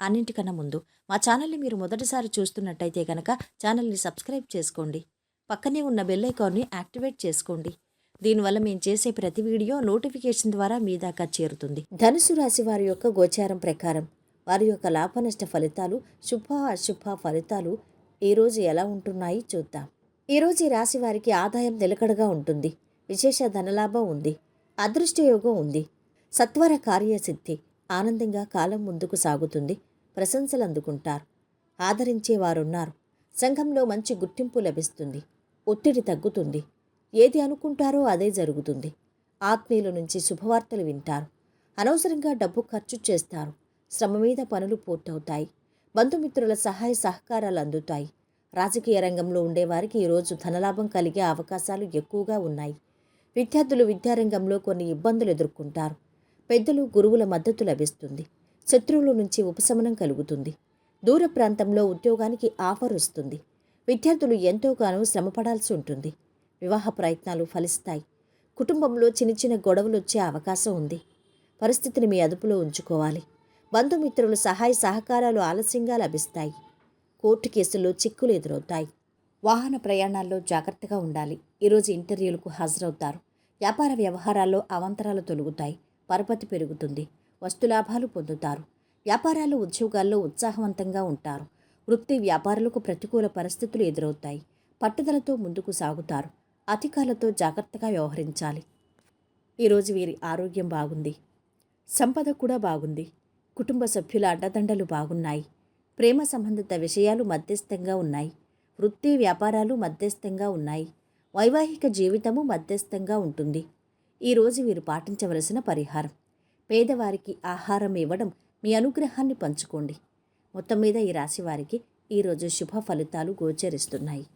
అన్నింటికన్నా ముందు మా ఛానల్ని మీరు మొదటిసారి చూస్తున్నట్టయితే కనుక ఛానల్ని సబ్స్క్రైబ్ చేసుకోండి. పక్కనే ఉన్న బెల్ ఐకాన్ని యాక్టివేట్ చేసుకోండి. దీనివల్ల మేము చేసే ప్రతి వీడియో నోటిఫికేషన్ ద్వారా మీ దాకా చేరుతుంది. ధనుసు రాశి వారి యొక్క గోచారం ప్రకారం వారి యొక్క లాభనష్ట ఫలితాలు శుభ అశుభ ఫలితాలు ఈ రోజు ఎలా ఉంటున్నాయి చూద్దాం. ఈరోజు ఈ రాశి వారికి ఆదాయం నిలకడగా ఉంటుంది. విశేష ధనలాభం ఉంది. అదృష్టయోగం ఉంది. సత్వర కార్యసిద్ధి ఆనందంగా కాలం ముందుకు సాగుతుంది. ప్రశంసలు అందుకుంటారు ఆదరించేవారున్నారు. సంఘంలో మంచి గుర్తింపు లభిస్తుంది. ఒత్తిడి తగ్గుతుంది. ఏది అనుకుంటారో అదే జరుగుతుంది. ఆత్మీయుల నుంచి శుభవార్తలు వింటారు. అనవసరంగా డబ్బు ఖర్చు చేస్తారు. శ్రమ మీద పనులు పూర్తవుతాయి. బంధుమిత్రుల సహాయ సహకారాలు అందుతాయి. రాజకీయ రంగంలో ఉండేవారికి ఈరోజు ధనలాభం కలిగే అవకాశాలు ఎక్కువగా ఉన్నాయి. విద్యార్థులు విద్యారంగంలో కొన్ని ఇబ్బందులు ఎదుర్కొంటారు. పెద్దలు గురువుల మద్దతు లభిస్తుంది. శత్రువుల నుంచి ఉపశమనం కలుగుతుంది. దూర ప్రాంతంలో ఉద్యోగానికి ఆఫర్ వస్తుంది. విద్యార్థులు ఎంతోగానో శ్రమపడాల్సి ఉంటుంది. వివాహ ప్రయత్నాలు ఫలిస్తాయి. కుటుంబంలో చిన్న చిన్న గొడవలు వచ్చే అవకాశం ఉంది. పరిస్థితిని మీ అదుపులో ఉంచుకోవాలి. బంధుమిత్రుల సహాయ సహకారాలు ఆలస్యంగా లభిస్తాయి. కోర్టు కేసుల్లో చిక్కులు ఎదురవుతాయి. వాహన ప్రయాణాల్లో జాగ్రత్తగా ఉండాలి. ఈరోజు ఇంటర్వ్యూలకు హాజరవుతారు. వ్యాపార వ్యవహారాల్లో అవంతరాలు తొలుగుతాయి. పరపతి పెరుగుతుంది. వస్తులాభాలు పొందుతారు. వ్యాపారాలు ఉద్యోగాల్లో ఉత్సాహవంతంగా ఉంటారు. వృత్తి వ్యాపారులకు ప్రతికూల పరిస్థితులు ఎదురవుతాయి. పట్టుదలతో ముందుకు సాగుతారు. అధికారులతో జాగ్రత్తగా వ్యవహరించాలి. ఈరోజు వీరి ఆరోగ్యం బాగుంది. సంపద కూడా బాగుంది. కుటుంబ సభ్యుల అండదండలు బాగున్నాయి. ప్రేమ సంబంధిత విషయాలు మధ్యస్థంగా ఉన్నాయి. వృత్తి వ్యాపారాలు మధ్యస్థంగా ఉన్నాయి. వైవాహిక జీవితము మధ్యస్థంగా ఉంటుంది. ఈరోజు వీరు పాటించవలసిన పరిహారం. పేదవారికి ఆహారం ఇవ్వడం మీ అనుగ్రహాన్ని పంచుకోండి. మొత్తం మీద ఈ రాశివారికి ఈరోజు శుభ ఫలితాలు గోచరిస్తున్నాయి.